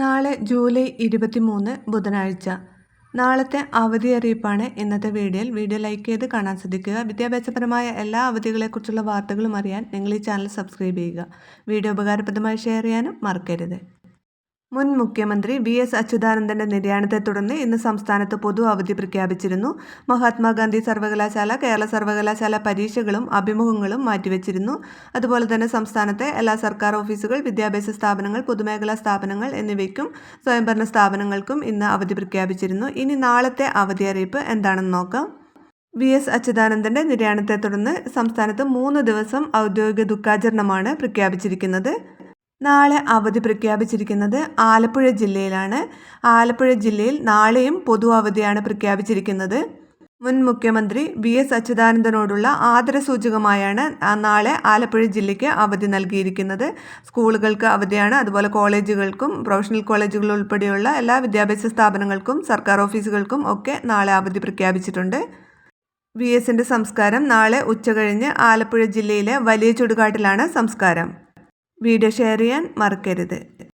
നാളെ ജൂലൈ ഇരുപത്തിമൂന്ന് ബുധനാഴ്ച. നാളത്തെ അവധി അറിയിപ്പാണ് ഇന്നത്തെ വീഡിയോയിൽ. വീഡിയോ ലൈക്ക് ചെയ്ത് കാണാൻ ശ്രദ്ധിക്കുക. വിദ്യാഭ്യാസപരമായ എല്ലാ അവധികളെക്കുറിച്ചുള്ള വാർത്തകളും അറിയാൻ നിങ്ങൾ ഈ ചാനൽ സബ്സ്ക്രൈബ് ചെയ്യുക. വീഡിയോ ഉപകാരപ്രദമായി ഷെയർ ചെയ്യാനും മറക്കരുത്. മുൻ മുഖ്യമന്ത്രി വി എസ് അച്യുതാനന്ദന്റെ നിര്യാണത്തെ തുടർന്ന് ഇന്ന് സംസ്ഥാനത്ത് പൊതു അവധി പ്രഖ്യാപിച്ചിരുന്നു. മഹാത്മാഗാന്ധി സർവകലാശാല കേരള സർവകലാശാല പരീക്ഷകളും അഭിമുഖങ്ങളും മാറ്റിവെച്ചിരുന്നു. അതുപോലെ തന്നെ സംസ്ഥാനത്തെ എല്ലാ സർക്കാർ ഓഫീസുകൾ വിദ്യാഭ്യാസ സ്ഥാപനങ്ങൾ പൊതുമേഖലാ സ്ഥാപനങ്ങൾ എന്നിവയ്ക്കും സ്വയംഭരണ സ്ഥാപനങ്ങൾക്കും ഇന്ന് അവധി പ്രഖ്യാപിച്ചിരുന്നു. ഇനി നാളത്തെ അവധി അറിയിപ്പ് എന്താണെന്ന് നോക്കാം. വി എസ് അച്യുതാനന്ദന്റെ നിര്യാണത്തെ തുടർന്ന് സംസ്ഥാനത്ത് മൂന്ന് ദിവസം ഔദ്യോഗിക ദുഃഖാചരണമാണ് പ്രഖ്യാപിച്ചിരിക്കുന്നത്. നാളെ അവധി പ്രഖ്യാപിച്ചിരിക്കുന്നത് ആലപ്പുഴ ജില്ലയിലാണ്. ആലപ്പുഴ ജില്ലയിൽ നാളെയും പൊതു അവധിയാണ് പ്രഖ്യാപിച്ചിരിക്കുന്നത്. മുൻ മുഖ്യമന്ത്രി വി എസ് അച്യുതാനന്ദനോടുള്ള ആദരസൂചകമായാണ് നാളെ ആലപ്പുഴ ജില്ലയ്ക്ക് അവധി നൽകിയിരിക്കുന്നത്. സ്കൂളുകൾക്ക് അവധിയാണ് അതുപോലെ കോളേജുകൾക്കും പ്രൊഫഷണൽ കോളേജുകൾ ഉൾപ്പെടെയുള്ള എല്ലാ വിദ്യാഭ്യാസ സ്ഥാപനങ്ങൾക്കും സർക്കാർ ഓഫീസുകൾക്കും ഒക്കെ നാളെ അവധി പ്രഖ്യാപിച്ചിട്ടുണ്ട്. വി എസിന്റെ സംസ്കാരം നാളെ ഉച്ചകഴിഞ്ഞ് ആലപ്പുഴ ജില്ലയിലെ വലിയ ചുടുകാട്ടിലാണ് സംസ്കാരം. വീഡിയോ ഷെയർ ചെയ്യാൻ മറക്കരുത്.